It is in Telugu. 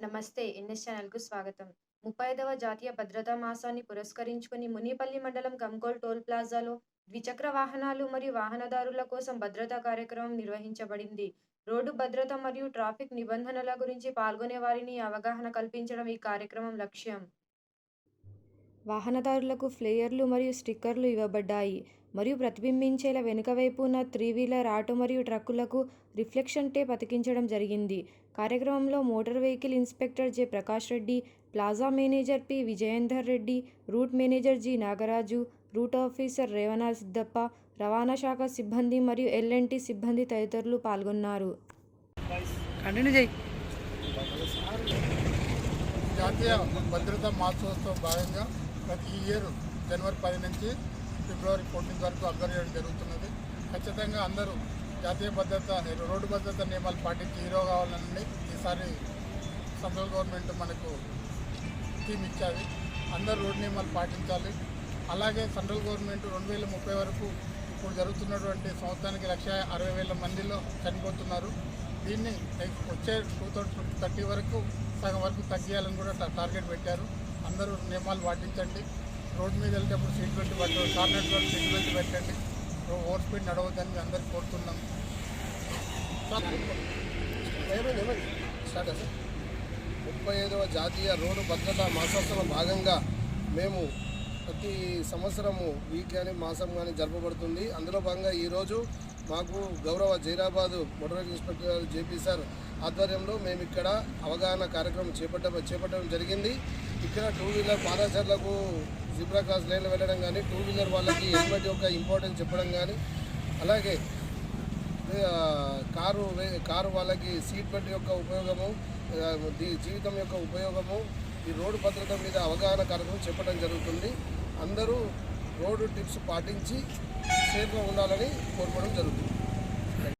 నమస్తే ఎన్ఎస్ ఛానల్కు స్వాగతం. ముప్పై ఐదవ జాతీయ భద్రతా మాసాన్ని పురస్కరించుకుని మునిపల్లి మండలం గంగోల్ టోల్ ప్లాజాలో ద్విచక్ర వాహనాలు మరియు వాహనదారుల కోసం భద్రతా కార్యక్రమం నిర్వహించబడింది. రోడ్డు భద్రత మరియు ట్రాఫిక్ నిబంధనల గురించి పాల్గొనే వారిని అవగాహన కల్పించడం ఈ కార్యక్రమం లక్ష్యం. వాహనదారులకు ఫ్లేయర్లు మరియు స్టిక్కర్లు ఇవ్వబడ్డాయి. మరియు ప్రతిబింబించేలా వెనుక వైపు ఉన్న త్రీ వీలర్ ఆటో మరియు ట్రక్కులకు రిఫ్లెక్షన్ టేప్ అతికించడం జరిగింది. కార్యక్రమంలో motor vehicle inspector J. Prakash Reddy plaza manager P. Vijayender Reddy route manager G. Nagaraju route officer Revana Siddappa రవాణా శాఖ సిబ్బంది మరియు ఎల్ఎన్టీ సిబ్బంది తదితరులు పాల్గొన్నారు. జాతీయ భద్రతా మాసోత్సవం భాగంగా ప్రతి ఇయర్ జనవరి పది నుంచి ఫిబ్రవరి ఫోర్టీన్త్ వరకు అబ్జర్వ్ చేయడం జరుగుతున్నది. ఖచ్చితంగా అందరూ జాతీయ భద్రత రోడ్డు భద్రత నియమాలు పాటించి హీరో కావాలని ఈసారి సెంట్రల్ గవర్నమెంట్ మనకు స్కీమ్ ఇచ్చాది. అందరూ రోడ్డు నియమాలు పాటించాలి. అలాగే సెంట్రల్ గవర్నమెంట్ రెండు వేల ముప్పై వరకు ఇప్పుడు జరుగుతున్నటువంటి సంవత్సరానికి లక్ష అరవై వేల మందిలో చనిపోతున్నారు. దీన్ని వచ్చే టూ థౌజండ్ థర్టీ వరకు సగం వరకు తగ్గియాలని కూడా టార్గెట్ పెట్టారు. అందరూ నియమాలు పాటించండి. రోడ్డు మీద వెళ్ళేటప్పుడు సీట్ బెల్ట్ పెట్టండి కార్నెట్ వరకు సీట్ బెల్ట్ పెట్టండి. ఓవర్ స్పీడ్ నడవద్దని అందరూ కోరుతున్నాం. స్టార్ట్ ముప్పై ఐదవ జాతీయ రోడ్డు భద్రతా మాసోత్సవం భాగంగా మేము ప్రతి సంవత్సరము వీక్ కానీ మాసం కానీ జరపబడుతుంది. అందులో భాగంగా ఈరోజు మాకు గౌరవ జైరాబాద్ మోటార్ ఇన్స్పెక్టర్ గారు జేపీ సార్ ఆధ్వర్యంలో మేము ఇక్కడ అవగాహన కార్యక్రమం చేపట్ట చేపట్టడం జరిగింది. ఇక్కడ టూ వీలర్ పాదాచారులకు జిబ్రా క్రాస్ లైన్లో వెళ్ళడం కానీ టూ వీలర్ వాళ్ళకి హెల్మెట్ యొక్క ఇంపార్టెన్స్ చెప్పడం కానీ అలాగే కారు వే- కారు వాళ్ళకి సీట్ బెల్ట్ యొక్క ఉపయోగము జీవితం యొక్క ఉపయోగము ఈ రోడ్డు భద్రత మీద అవగాహన కార్యక్రమం చెప్పడం జరుగుతుంది. అందరూ రోడ్డు టిప్స్ పాటించి సేఫ్గా ఉండాలని కోరుకోవడం జరుగుతుంది.